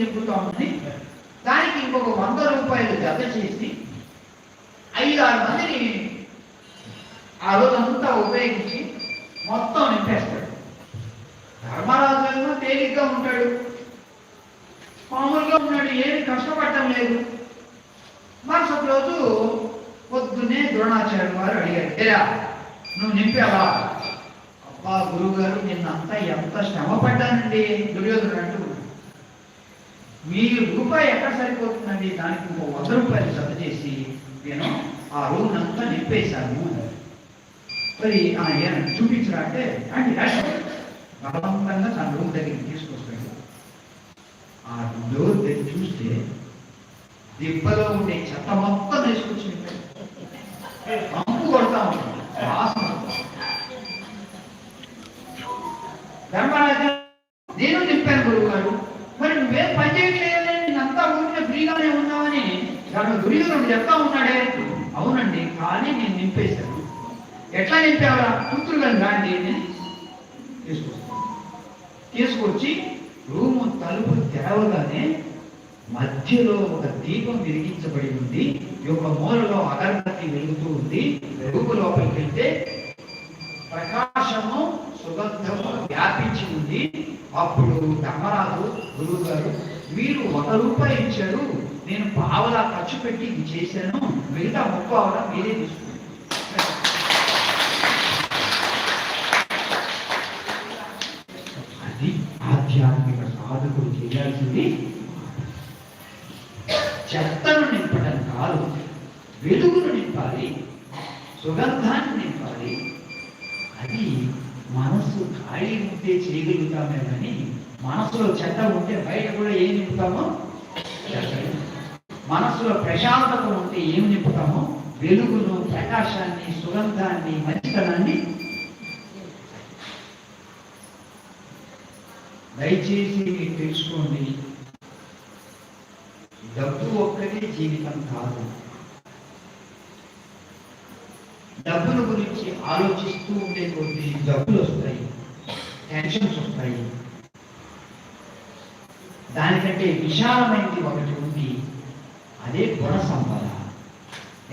తిప్పుతోంది దానికి ఇంకొక వంద రూపాయలు జత చేసి ఐదు ఆరు మందిని ఆ రోజంతా ఉపయోగించి మొత్తం నింపేస్తాడు. ధర్మరాజు తేలిగ్గా ఉంటాడు. మామూలుగా ఉన్నాడు ఏమి కష్టపడటం లేదు. మరుసటి రోజు పొద్దున్నే ద్రోణాచార్య వారు అడిగారు ఏరా నువ్వు నింపావా? అబ్బా గురువు గారు నిన్నంతా ఎంత శ్రమ పడ్డానండి దుర్యోధనుడు అంటూ మీరు రూపాయి ఎక్కడ సరిపోతుందండి? దానికి ఇంకో వంద రూపాయలు జత చేసి నేను ఆ రూమ్ అంతా నింపేశాను మరి ఆయన చూపించరా అంటే అంటే బలవంతంగా తన రూమ్ దగ్గరికి తీసుకొస్తాడు. ఆ డోర్ దగ్గర చూస్తే దిబ్బలో ఉండే చెత్త మొత్తం తీసుకొచ్చింది. తను దుర్యోధనుడు చెప్తా ఉన్నాడే? అవునండి కానీ నేను నింపేశాను. ఎట్లా నింపావా కూతురుగా కానీ అని తీసుకొస్తాను. తీసుకొచ్చి రూము తలుపు తెరవగానే మధ్యలో ఒక దీపం వెలిగించబడి ఉంది. ఈ యొక్క మూలలో అగరబత్తి వెలుగుతూ ఉంది. రూపు లోపలికి వెళ్తే ప్రకాశము సుగంధము వ్యాపించి ఉంది. అప్పుడు ధర్మరాజు గురువు గారు మీరు ఒక రూపాయి ఇచ్చారు. నేను పావలా ఖర్చు పెట్టి ఇది చేశాను. మిగతా ముప్పావలా మీరే తీసుకున్నారు. అది ఆధ్యాత్మిక సాధకుడు చేయాల్సింది. చెత్తను నింపడం కాదు వెలుగును నింపాలి సుగంధాన్ని నింపాలి. అది మనసు ఖాళీ ఉంటే చేయగలుగుతామేమని మనసులో చెత్త ఉంటే బయట కూడా ఏం నింపుతామో? మనసులో ప్రశాంతత ఉంటే ఏం నింపుతామో? వెలుగును ప్రకాశాన్ని సుగంధాన్ని మంచితనాన్ని దయచేసి మీరు తెలుసుకోండి. డబ్బు ఒక్కటే జీవితం కాదు. డబ్బుల గురించి ఆలోచిస్తూ ఉండే కొద్ది డబ్బులు వస్తాయి టెన్షన్స్ వస్తాయి. దానికంటే విశాలమైనది ఒకటి ఉంది. అదే గుణ సంపద.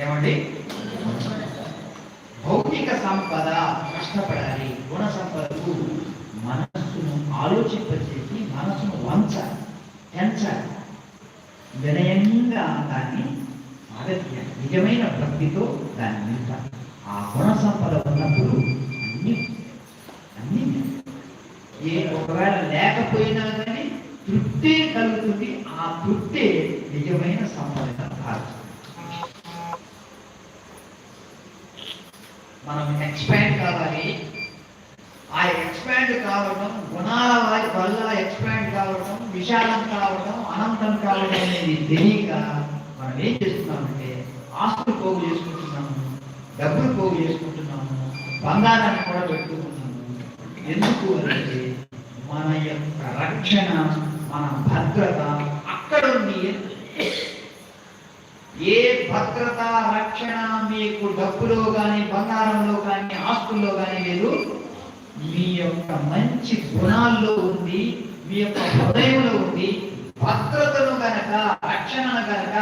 ఏమండి? భౌతిక సంపద కష్టపడాలి. గుణ సంపదకు మనస్సును ఆలోచింపచేసి మనస్సును వంచాలి. పెంచాలి. వినయంగా దాన్ని ఆగత్యాలి. నిజమైన భక్తితో దాన్ని నింపాలి. ఆ గుణ సంపద ఉన్నప్పుడు అన్ని అన్ని ఏ ఒకవేళ లేకపోయినా కానీ తృప్తి కలుగుతుంది ఆ తృప్తే నిజమైన సంపద కాదు. మనం ఎక్స్పాండ్ కావాలి. ఆ ఎక్స్పాండ్ కావడం గుణాల వారి వల్ల ఎక్స్పాండ్ కావడం విశాలం కావడం అనంతం కావడం అనేది తెలియక మనం ఏం చేస్తున్నామంటే ఆస్తులు పోగు చేసుకుంటున్నాము డబ్బులు పోగు చేసుకుంటున్నాము బంగారాన్ని కూడా పెట్టుకుంటున్నాము. ఎందుకు అంటే మన యొక్క రక్షణ మన భద్రత అక్కడ ఉంది ఏ భద్రత రక్షణ మీకు డబ్బులో కానీ బంగారంలో కానీ ఆస్తుల్లో కానీ లేదు. మీ యొక్క మంచి గుణాల్లో ఉంది మీ యొక్క హృదయంలో ఉంది. భద్రతను గనక రక్షణను గనక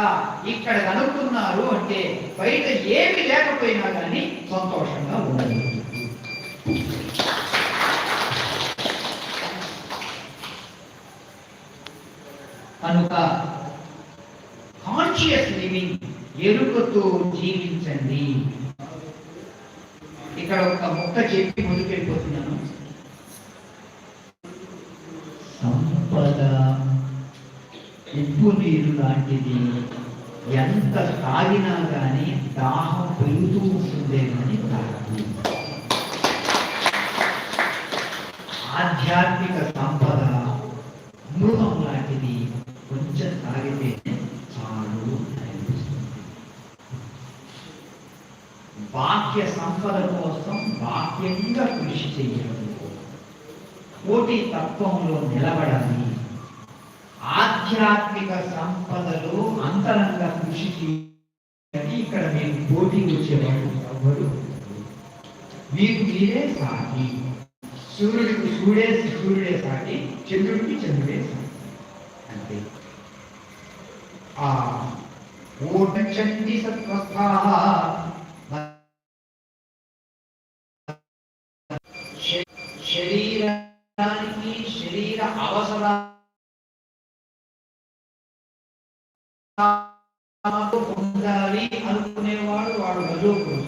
ఇక్కడ కనుక్కున్నారు అంటే బయట ఏమి లేకపోయినా కానీ సంతోషంగా ఉంది కాన్షియస్ లివింగ్ ఎరుకతో జీవించండి. ఇక్కడ ఒక మొక్క చెప్పి ముందుకెళ్ళిపోతున్నాను. సంపద ఉప్పు నీరు లాంటిది ఎంత తాగినా కానీ దాహం పెరుగుతూ ఉంటుందేమని కానీ తాగదు ఆధ్యాత్మిక సంపద అమృతం లాంటిది కొంచెం తాగితే చాలు అనిపిస్తుంది బాహ్య సంపద కోసం బాహ్యంగా కృషి చేయడం. కోటి తత్వంలో నిలబడాలి. ఆధ్యాత్మిక సంపదలో అంతరంగ కృషి చేయాలి. ఇక్కడ మేము పోటీ వచ్చేవాడు ఎవరు మీకు మీరే సాటి. సూర్యుడికి సూర్యుడే సూర్యుడే సాటి. చంద్రుడికి చంద్రుడే సాటి. అంతే. ఆ ఊర్చండి సత్వస్థాః శరీర అవసరాలకు పొందాలి అనుకునేవాడు వాడు రజోగుడు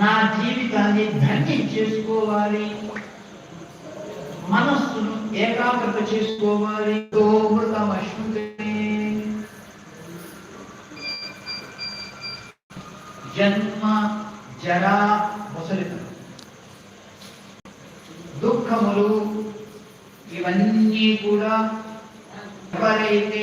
నా జీవితాన్ని ధన్యం చేసుకోవాలి. మనస్సును ఏకాగ్రత చేసుకోవాలి. జన్మ జరా ముసలితనం. దుఃఖములు ఇవన్నీ కూడా ఎవరైతే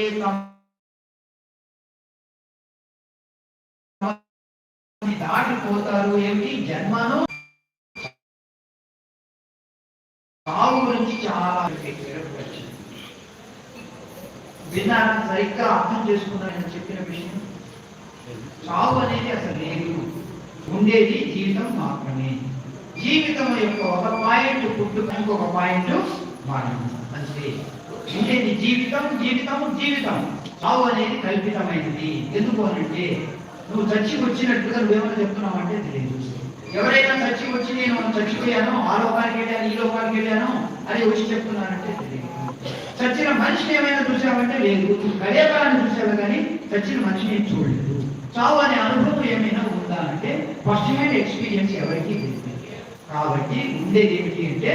దాటిపోతారు ఏమిటి? జన్మను సాగు గురించి చాలా వచ్చింది విన్నారా? సరిగ్గా అర్థం చేసుకున్నారని చెప్పిన విషయం. చావు అనేది అసలు లేదు. ఉండేది జీవితం మాత్రమే. జీవితం యొక్క ఒక పాయింట్ పుట్టుక ఇంకొక పాయింట్ మరణం అంతే. ఉండేది జీవితం జీవితం జీవితం. చావు అనేది కల్పితమైనది. ఎందుకు అనంటే నువ్వు చచ్చి వచ్చినట్టుగా నువ్వేమైనా చెప్తున్నావు అంటే తెలియదు. ఎవరైనా చచ్చి వచ్చి నేను చచ్చిపోయాను ఆ లోకానికి వెళ్ళాను ఈ లోకానికి వెళ్ళాను అని వచ్చి చెప్తున్నానంటే తెలియదు. చచ్చిన మనిషిని ఏమైనా చూసావంటే లేదు. నువ్వు చూసావు కానీ చచ్చిన మనిషిని చూడలేదు. చావు అనే అనుభవం ఏమైనా ఉందా అంటే ఫస్ట్ హ్యాండ్ ఎక్స్పీరియన్స్ ఎవరికి లేదు. కాబట్టి ఉండేది ఏమిటి అంటే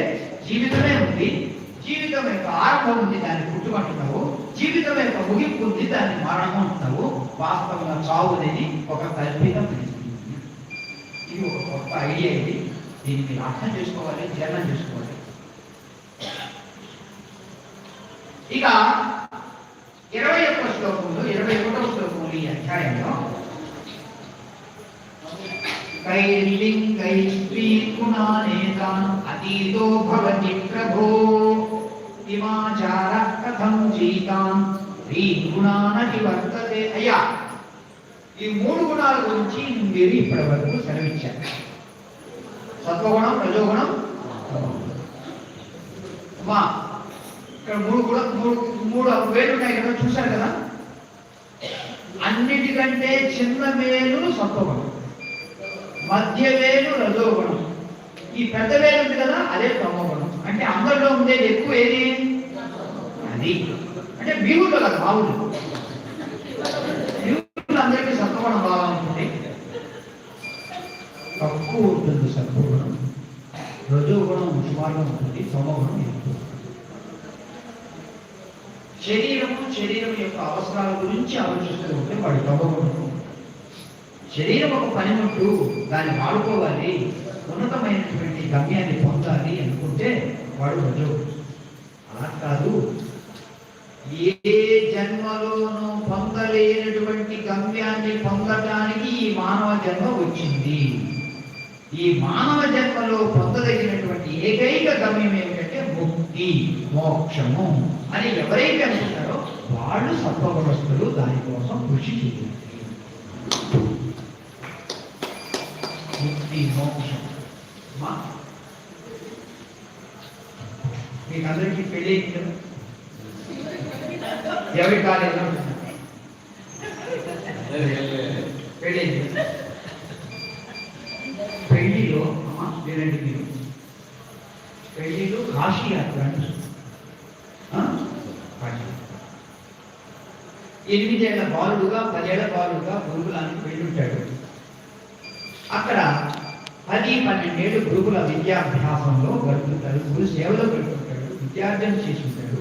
జీవితమే ఉంది జీవితం యొక్క ఆరంభం ఉంది దాన్ని పుట్టుకుంటున్నావు జీవితం యొక్క ముగింపు ఉంది దాన్ని మరణం అంటున్నావు. వాస్తవంగా చావు అనేది ఒక కల్పితం ఇది ఒక గొప్ప ఐడియా ఇది. దీన్ని మీరు అర్థం చేసుకోవాలి జీర్ణం చేసుకోవాలి. ఇక ఇరవై ఒక్క శ్లోకంలో ఇరవై ఒకటవ శ్లోకంలో ఈ అధ్యాయంలో कैर्लिङ्गैस्त्रीगुणानेतान् अतीतो भवति प्रभो इमाचारः कथं जीतान् గుణానటి వర్తతే అయ్యా ఈ మూడు గుణాల గురించి మీరు ఇప్పటి వరకు సెలవిచ్చారు సత్వగుణం రజోగుణం మా ఇక్కడ మూడు కూడా మూడు మూడు వేలు ఉన్నాయి కదా చూశారు కదా అన్నిటికంటే చిన్న వేలు సత్వగుణం మధ్య వేలు రజోగుణం. ఈ పెద్ద వేలు ఉంది కదా అదే తమోగుణం అంటే అందరిలో ఉండేది ఎక్కువ ఏది? అది. అంటే మీవుల్లో కదా బావులు మీవుల్లో అందరికీ సత్వగుణం బాగా ఉంటుంది. తక్కువ ఉంటుంది సత్వగుణం. రజోగుణం సుమారుగా ఉంటుంది తమోగుణం శరీరము శరీరం యొక్క అవసరాల గురించి ఆలోచిస్తూ ఉంటే వాడి తమోగుణం శరీరం ఒక పనిముట్టు దాన్ని వాడుకోవాలి ఉన్నతమైనటువంటి గమ్యాన్ని పొందాలి అనుకుంటే వాడు రజో అలా కాదు. ఏ జన్మలోనూ పొందలేనటువంటి గమ్యాన్ని పొందటానికి ఈ మానవ జన్మ వచ్చింది. ఈ మానవ జన్మలో పొందదగినటువంటి ఏకైక గమ్యం ఏమిటంటే ముక్తి మోక్షము అని ఎవరైతే అనుకుంటారో వాళ్ళు సత్వగ్రస్తులు దానికోసం కృషి చేయాలి. ముక్తి మోక్షం మా మీకు అందరికీ పెళ్ళి అయింది కదా ఎవరి కాలేజీలో పెళ్ళి అయింది కదా? పెళ్ళిలో అమ్మా వినండి మీరు పెళ్ళిలో కాశీ యాత్ర అంటారు. ఆ? కాశీ ఎనిమిదేళ్ళ బాలుడుగా పదేళ్ళ బాలుడుగా గురువులానికి వెళ్ళుంటాడు అక్కడ పది పన్నెండేళ్ళు గురుకుల విద్యాభ్యాసంలో గడుపుతాడు. గురు సేవలో గడుపుతాడు. విద్యార్థం చేసుకుంటాడు.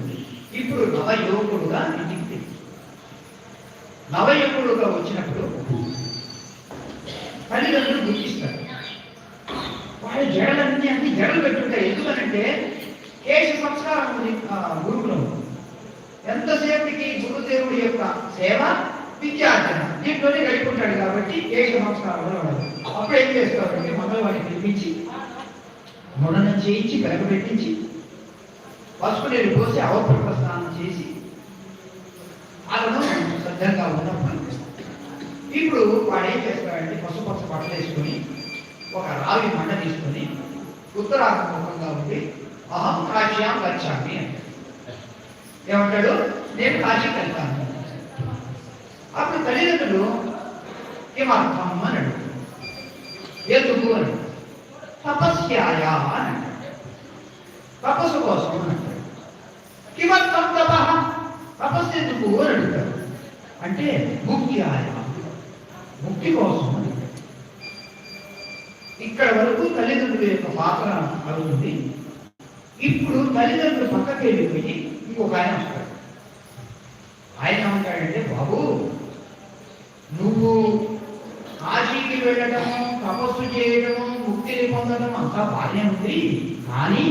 ఇప్పుడు నవయువకుడుగా ఇంటికి నవయువకుడుగా వచ్చినప్పుడు తల్లిదండ్రులు గుర్తిస్తారు వాళ్ళ జడలన్నీ అన్ని జడలు పెట్టుంటాయి. ఎందుకనంటే కేశ సంస్కారం గురుకులం. ఎంతసేపటికి గురుదేవుడి యొక్క సేవ విద్యార్థన. దీంట్లోనే గడిపుంటాడు కాబట్టి కేశ సంస్కారంలో వాడు. అప్పుడు ఏం చేస్తారంటే మంగళవాడిని నిర్మించి ముననం చేయించి పెట్టించి పసుపు నీరు పోసి అవపృత స్నానం చేసి అతను సజ్జంగా ఉన్నప్పుడు ఇప్పుడు వాడు ఏం చేస్తాడంటే పసుపు బట్టలు వేసుకొని ఒక రావి మండ తీసుకొని ఉత్తరాభిముఖంగా ఉండి అహం కాశ్యాం వచ్చామి అంటాడు. ఏమంటాడు? నేను కాశీకి వెళ్తాను అప్పుడు తల్లిదండ్రులు ఏమర్థం అని అడుగుతారు ఎందుకు అని తపస్యాయా అని తపస్సు కోసం అని అంటారు. కిమర్థం తప. తపస్సు ఎందుకు అని అడుగుతారు అంటే ముక్తి ఆయా ముక్తి కోసం అని ఇక్కడ వరకు తల్లిదండ్రుల యొక్క పాత్ర కలుగుతుంది. ఇప్పుడు తల్లిదండ్రులు పక్కకి వెళ్ళిపోయి ఇంకొక ఆయన వస్తాడు. ఆయన ఏమంటాడంటే బాబు నువ్వు వెళ్ళటము తపస్సు చేయటము ముక్తిని పొందడం అంతా బాగానే ఉంది కానీ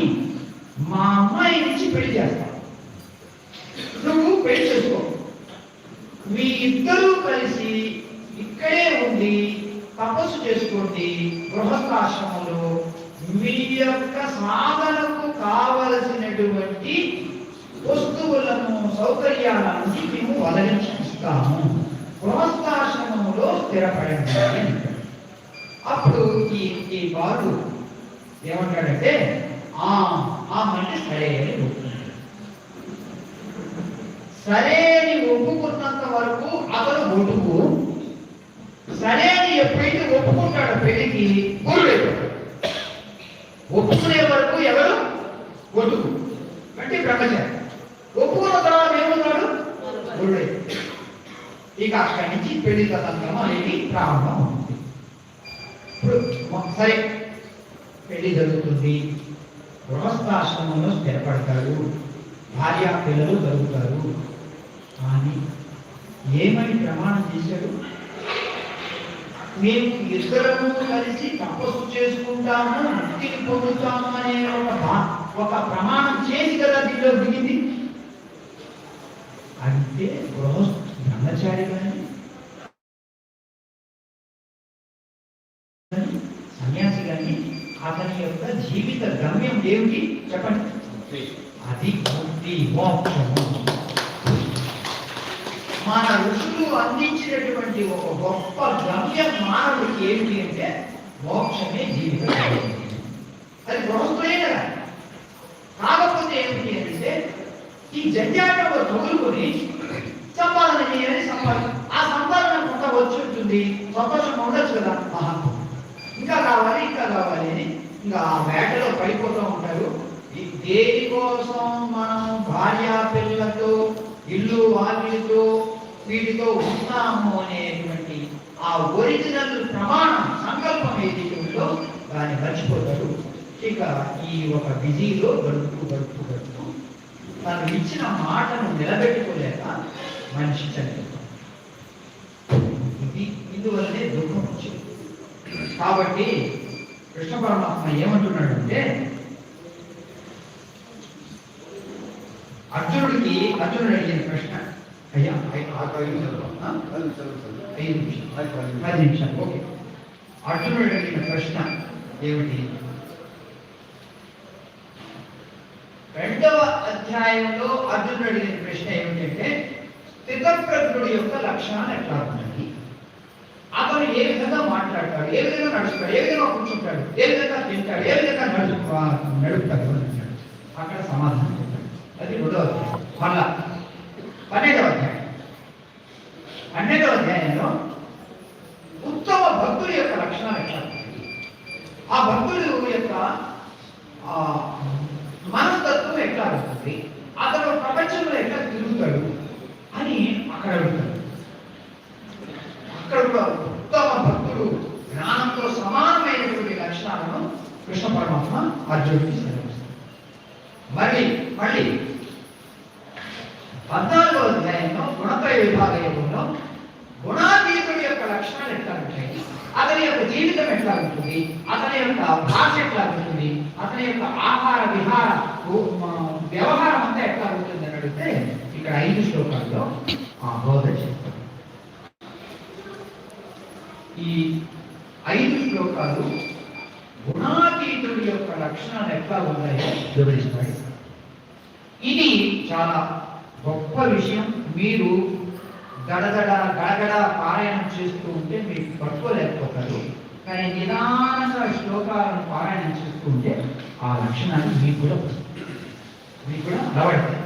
మా అమ్మాయి నుంచి పెళ్ళి చేస్తాం. నువ్వు పెళ్ళి చేసుకో. మీ ఇద్దరూ కలిసి ఇక్కడే ఉండి తపస్సు చేసుకోండి. గృహస్థాశ్రమంలో మీ యొక్క సాధనకు కావలసినటువంటి వస్తువులను సౌకర్యాలను మేము వదలించి గృహస్థాశ్రమంలో స్థిరపడండి. ఈ బాలు ఏమంటాడంటే ఆ ఆ అంటే సరే అని సరే అని ఒప్పుకున్నంత వరకు అతను ఒడుగు సరే అని ఎప్పుడైతే ఒప్పుకుంటాడు పెళ్ళికి గురుడు ఒప్పుకునే వరకు ఎవరు? ఒడుగు అంటే బ్రహ్మచారి. ఒప్పుకున్న తర్వాత ఏమన్నాడు గురుడు ఇక అక్కడి నుంచి పెళ్ళి తతంత్రం అనేది ప్రారంభం అవుతుంది ఇప్పుడు సరే పెళ్ళి జరుగుతుంది. గృహస్థాశ్రమంలో స్థిరపడతాడు. భార్య పిల్లలు జరుగుతారు కానీ ఏమని ప్రమాణం చేశాడు? మేము ఇద్దరము కలిసి తపస్సు చేసుకుంటాము ముక్తిని పొందుతాము అనే ఒక ఒక ప్రమాణం చేసి కదా దీనిలో దిగింది. అంటే గృహస్థ బ్రహ్మచారి కానీ సన్యాసి కానీ అతని యొక్క జీవిత గమ్యం ఏమిటి? చెప్పండి. అది ముక్తి మోక్షము. మన ఋషులు అందించినటువంటి ఒక గొప్ప గమ్యం మానవుడికి ఏమిటి అంటే మోక్షమే జీవిత. అది గృహస్థులే కదా. కాకపోతే ఏమిటి అంటే ఈ జంజాటంలో తగులుకొని సంపాదన చేయాలి సంపాదన. ఆ సంపాదన కొంత వచ్చి ఉంటుంది. సంతోషం ఉండొచ్చు కదా మహాత్మ ఇంకా కావాలి ఇంకా కావాలి అని ఇంకా ఆ వేటలో పడిపోతూ ఉంటారు. ఈ దేనికోసం మనం భార్య పిల్లలతో ఇల్లు వాకిలితో వీటితో ఉన్నాము అనేటువంటి ఆ ఒరిజినల్ ప్రమాణం సంకల్పం ఏదైతే ఉందో దాన్ని మర్చిపోతారు. ఇక ఈ ఒక బిజీలో గడుపుతూ గడుపుతూ గడుపుతూ తను ఇచ్చిన మాటను నిలబెట్టుకోలేక మనిషి చనిపోతాడు. ఇది ఇందువల్లనే దుఃఖం వచ్చింది. కాబట్టి కృష్ణ పరమాత్మ ఏమంటున్నాడంటే అర్జునుడికి అర్జునుడు అడిగిన ప్రశ్న. అయ్యా? ఐదు నిమిషాలు. పది నిమిషాలు ఓకే. అర్జునుడు అడిగిన ప్రశ్న ఏమిటి? రెండవ అధ్యాయంలో అర్జునుడు అడిగిన ప్రశ్న ఏమిటంటే స్థితప్రజ్ఞుడి యొక్క లక్షణాలు ఎట్లా ఉన్నాయి? అతను ఏ విధంగా మాట్లాడతాడు? ఏ విధంగా నడుస్తాడు? ఏ విధంగా కూర్చుంటాడు? ఏ విధంగా తింటాడు? ఏ విధంగా నడు నడుపుతాడు. అక్కడ సమాధానం అది రెండవ అధ్యాయం. మళ్ళా పన్నెండవ అధ్యాయం. పన్నెండవ అధ్యాయంలో ఉత్తమ భక్తుల యొక్క లక్షణాలు ఎట్లా? ఆ భక్తుల యొక్క ఆ, మనస్తత్వం ఎట్లా ఉంటుంది? అతను ప్రపంచంలో ఎట్లా తిరుగుతాడు? అని అక్కడ అడుగుతాడు. అక్కడ కూడా ఉత్తమ భక్తుడు జ్ఞానంతో సమానమైనటువంటి లక్షణాలను కృష్ణ పరమాత్మ అర్జునుడికి సెలవిస్తాడు మళ్ళీ మళ్ళీ పద్నాలుగో అధ్యాయంలో గుణత్రయ విభాగ యోగంలో గుణాతీతుడి యొక్క లక్షణాలు ఎట్లా ఉంటాయి? అతని యొక్క జీవితం ఎట్లా ఉంటుంది? అతని యొక్క భాష ఎట్లా ఉంటుంది? అతని యొక్క ఆహార విహార వ్యవహారం అంతా ఎట్లా ఉంటుంది అని అడిగితే ఇక్కడ ఐదు శ్లోకాల్లో ఆ బోధ చేస్తారు ఈ ఐదు శ్లోకాలు గుణాతీతుడి యొక్క లక్షణాలు ఎట్లా ఉన్నాయో? వివరిస్తాయి. ఇది చాలా గొప్ప విషయం. మీరు గడగడ గడగడ పారాయణం చేస్తూ ఉంటే మీకు పట్టుకోలేకపోతారు కానీ నిదానంగా శ్లోకాలను పారాయణం చేస్తూ ఉంటే ఆ లక్షణాలు మీకు కూడా వస్తాయి. మీకు కూడా అలవడతాయి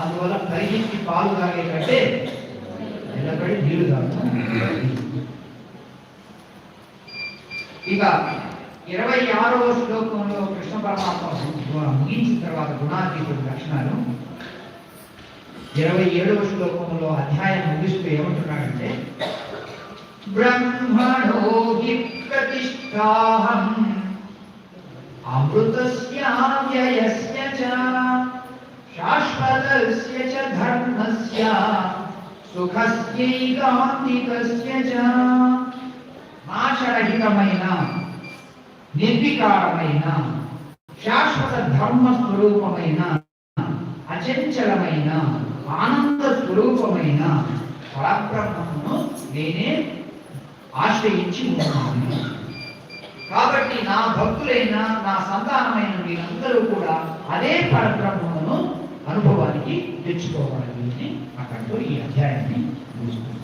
అందువల్ల పరిగెత్తి పాలు తాగే కంటే నిలబడి నీళ్ళు తాగుతాను ఇక ఇరవై ఆరవ శ్లోకంలో కృష్ణ పరమాత్మ ముగించిన తర్వాత గుణాతీతుడి లక్షణాలు. ఇరవై ఏడవ శ్లోకంలో అధ్యాయం ముగిస్తూ ఏమంటున్నాడంటే బ్రహ్మణో హి ప్రతిష్టాహం అమృతస్య వ్యయస్య చ శాశ్వతస్య చ ధర్మస్య సుఖస్యైకాంతికస్య చ నాశరహితమైన నిర్వికారమైన శాశ్వత ధర్మ స్వరూపమైన అచంచలమైన ఆనంద స్వరూపమైన పరబ్రహ్మమును నేనే ఆశ్రయించి ఉన్నాను. కాబట్టి నా భక్తులైన నా సంతానమైన మీరందరూ కూడా అదే పరబ్రహ్మమును అనుభవానికి తెచ్చుకోవాలి అని అక్కడితో ఈ అధ్యాయాన్ని ముగిస్తున్నాను.